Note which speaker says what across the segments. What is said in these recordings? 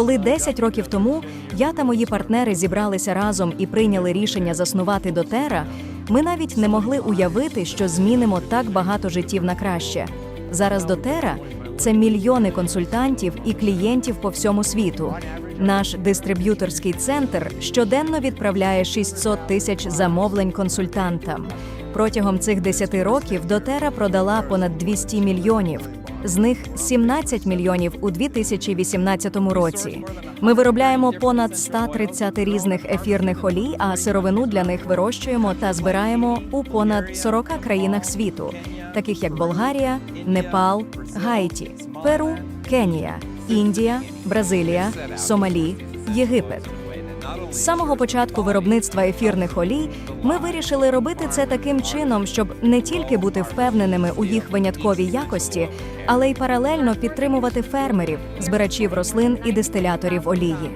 Speaker 1: Коли 10 років тому я та мої партнери зібралися разом і прийняли рішення заснувати дотера, ми навіть не могли уявити, що змінимо так багато життів на краще. Зараз дотера це мільйони консультантів і клієнтів по всьому світу. Наш дистриб'юторський центр щоденно відправляє 600 тисяч замовлень консультантам. Протягом цих 10 років дотера продала понад 200 мільйонів. З них 17 мільйонів у 2018 році. Ми виробляємо понад 130 різних ефірних олій, а сировину для них вирощуємо та збираємо у понад 40 країнах світу, таких як Болгарія, Непал, Гаїті, Перу, Кенія, Індія, Бразилія, Сомалі, Єгипет. З самого початку виробництва ефірних олій ми вирішили робити це таким чином, щоб не тільки бути впевненими у їх винятковій якості, але й паралельно підтримувати фермерів, збирачів рослин і дистиляторів олії.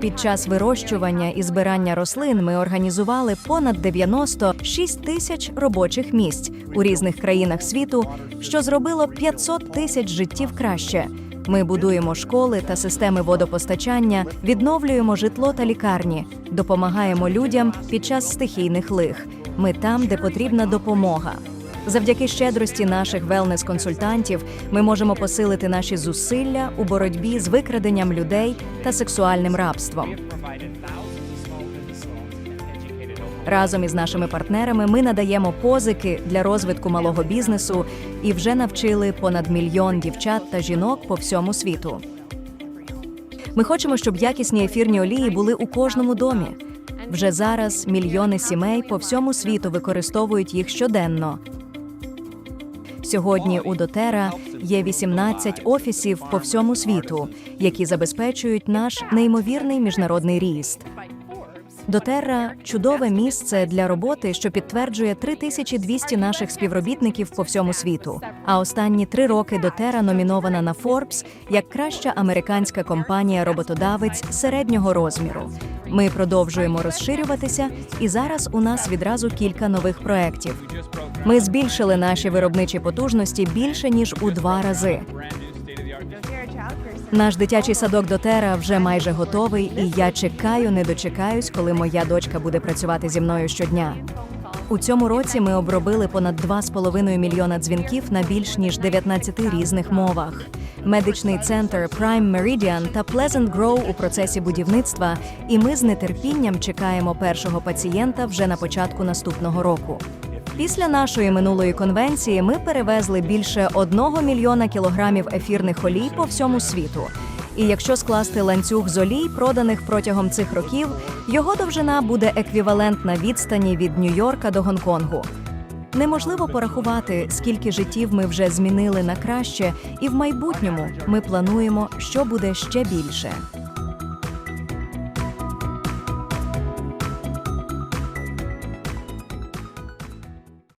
Speaker 1: Під час вирощування і збирання рослин ми організували понад 96 тисяч робочих місць у різних країнах світу, що зробило 500 тисяч життів краще. Ми будуємо школи та системи водопостачання, відновлюємо житло та лікарні, допомагаємо людям під час стихійних лих. Ми там, де потрібна допомога. Завдяки щедрості наших велнес-консультантів ми можемо посилити наші зусилля у боротьбі з викраденням людей та сексуальним рабством. Разом із нашими партнерами ми надаємо позики для розвитку малого бізнесу і вже навчили понад мільйон дівчат та жінок по всьому світу. Ми хочемо, щоб якісні ефірні олії були у кожному домі. Вже зараз мільйони сімей по всьому світу використовують їх щоденно. Сьогодні у Дотера є 18 офісів по всьому світу, які забезпечують наш неймовірний міжнародний ріст. Дотерра чудове місце для роботи, що підтверджує 3200 наших співробітників по всьому світу. А останні три роки Дотера номінована на Forbes як краща американська компанія-роботодавець середнього розміру. Ми продовжуємо розширюватися, і зараз у нас відразу кілька нових проєктів. Ми збільшили наші виробничі потужності більше ніж у два рази. Наш дитячий садок Дотера вже майже готовий, і я чекаю, не дочекаюсь, коли моя дочка буде працювати зі мною щодня. У цьому році ми обробили понад 2,5 мільйона дзвінків на більш ніж 19 різних мовах. Медичний центр Prime Meridian та Pleasant Grow у процесі будівництва, і ми з нетерпінням чекаємо першого пацієнта вже на початку наступного року. Після нашої минулої конвенції ми перевезли більше одного мільйона кілограмів ефірних олій по всьому світу. І якщо скласти ланцюг з олій, проданих протягом цих років, його довжина буде еквівалентна відстані від Нью-Йорка до Гонконгу. Неможливо порахувати, скільки життів ми вже змінили на краще, і в майбутньому ми плануємо, що буде ще більше.